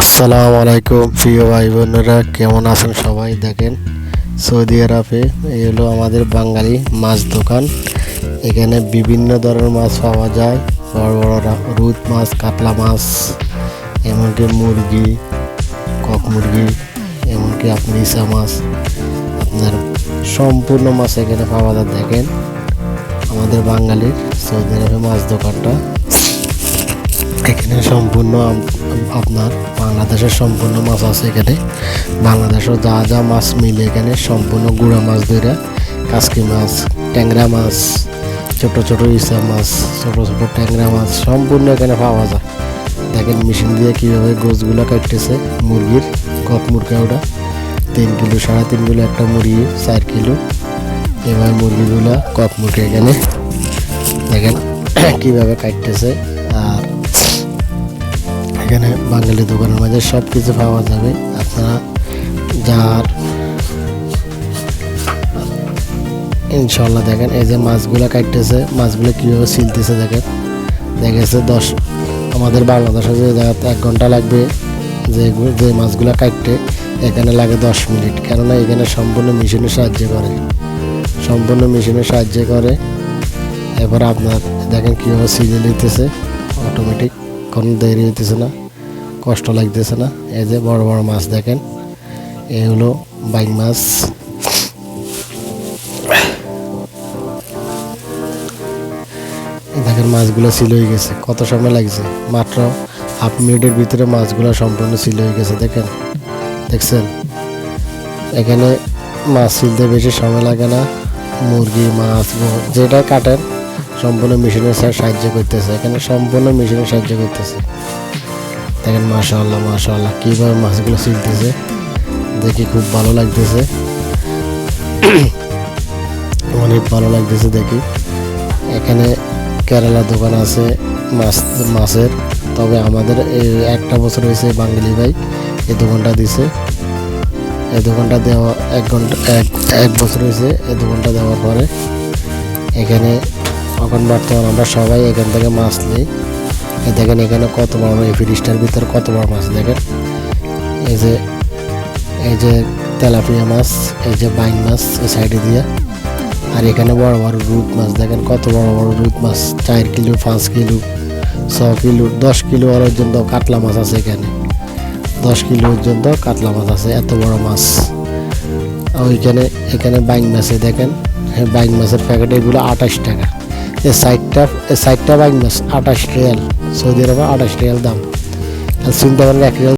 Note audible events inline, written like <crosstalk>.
আসসালামু আলাইকুম, প্রিয় ভাই বোনেরা, কেমন আছেন সবাই? দেখেন, সৌদি আরবে এই হলো আমাদের বাঙালি মাছ দোকান। এখানে বিভিন্ন ধরনের মাছ পাওয়া যায়। বড় বড় রুদ মাছ, কাতলা মাছ, এমনকি মুরগি, কক মুরগি, এমনকি আপনার ইসা মাছ, আপনার সম্পূর্ণ মাছ এখানে পাওয়া যায়। দেখেন, আমাদের বাঙালির সৌদি আরবে মাছ দোকানটা। এখানে সম্পূর্ণ আপনার বাংলাদেশের সম্পূর্ণ মাছ আছে এখানে। বাংলাদেশের যা যা মাছ মিলে এখানে সম্পূর্ণ গুঁড়া মাছ ধরে কাসকি মাছ, ট্যাংরা মাছ, ছোট ছোট ইসা মাছ, ছোট ছোট ট্যাংরা মাছ সম্পূর্ণ এখানে পাওয়া যায়। দেখেন মেশিন দিয়ে কীভাবে গোছগুলো কাটতেছে মুরগির কক মুরগা ওটা। তিন কিলো, সাড়ে তিন কিলো একটা মুরগি, চার কিলো। এভাবে মুরগিগুলো কক মুরগি এখানে। দেখেন <clears throat> কীভাবে কাটতেছে আর এখানে বাঙালি দোকানের মাঝে সব কিছু পাওয়া যাবে। আপনারা যার ইনশাল্লাহ দেখেন, এই যে মাছগুলো কাটতেছে, মাছগুলো কীভাবে সিলতেছে দেখেন। দেখেছে দশ, আমাদের বাংলাদেশে যে এক ঘণ্টা লাগবে যে যে মাছগুলো কাটতে, এখানে লাগে দশ মিনিট। কেননা এখানে সম্পূর্ণ মেশিনের সাহায্য করে। সম্পূর্ণ মেশিনের সাহায্য করে। এবার আপনার দেখেন কীভাবে সিলে নিতেছে। অটোমেটিক কোনো দেরি হইতেছে না। কষ্ট লাগতেছে না। এই যে বড় বড় মাছ দেখেন, এই হলো বাইক মাছ। দেখেন মাছগুলো সিল হয়ে গেছে, কত সময় লাগছে? মাত্র হাফ মিনিটের ভিতরে মাছগুলো সম্পূর্ণ সিল হয়ে গেছে, দেখেন। দেখছেন? এখানে মাছ সিলতে বেশি সময় লাগে না। মুরগি, মাছ যেটা কাটেন, সম্পূর্ণ মেশিনের সাহায্য করতেছে। এখানে সম্পূর্ণ মেশিনের সাহায্য করতেছে। দেখেন, মাশাআল্লাহ মাশাআল্লাহ, কীভাবে মাছগুলো সিলতেছে দেখি খুব ভালো লাগতেছে। <coughs> অনেক ভালো লাগতেছে দেখি। এখানে কেরালা দোকান আছে, মাছ, মাছের। তবে আমাদের এই একটা বছর হয়েছে বাঙালি ভাই এই দোকানটা দিছে। এই দোকানটা দেওয়া এক ঘণ্টা, এক এক বছর হয়েছে এই দোকানটা দেওয়ার পরে। এখানে এখন বর্তমান আমরা সবাই এখান থেকে মাছ নিই। দেখেন এখানে কত বড় এই ফ্রিজটার ভিতরে কত বড় মাছ, দেখেন। এই যে এই যে তেলাপিয়া মাছ, এই যে বাইন মাছ এই সাইডে দিয়ে। আর এখানে বড় বড় রুট মাছ, দেখেন কত বড় বড় রুট মাছ, চার কিলো, পাঁচ কিলো, ছ কিলো, দশ কিলো আর পর্যন্ত কাতলা মাছ আছে এখানে। দশ কিলো পর্যন্ত কাতলা মাছ আছে, এত বড় মাছ। আর ওইখানে, এখানে বাইং মাছে দেখেন। বাইং মাছের প্যাকেট এগুলো আঠাশ টাকা। এই সাইডটা এই সাইডটা বাইং মাছ আঠাশ রিয়াল। সৌদি আরবে আঠাশ রিয়াল দাম। চিন্তা করেন এক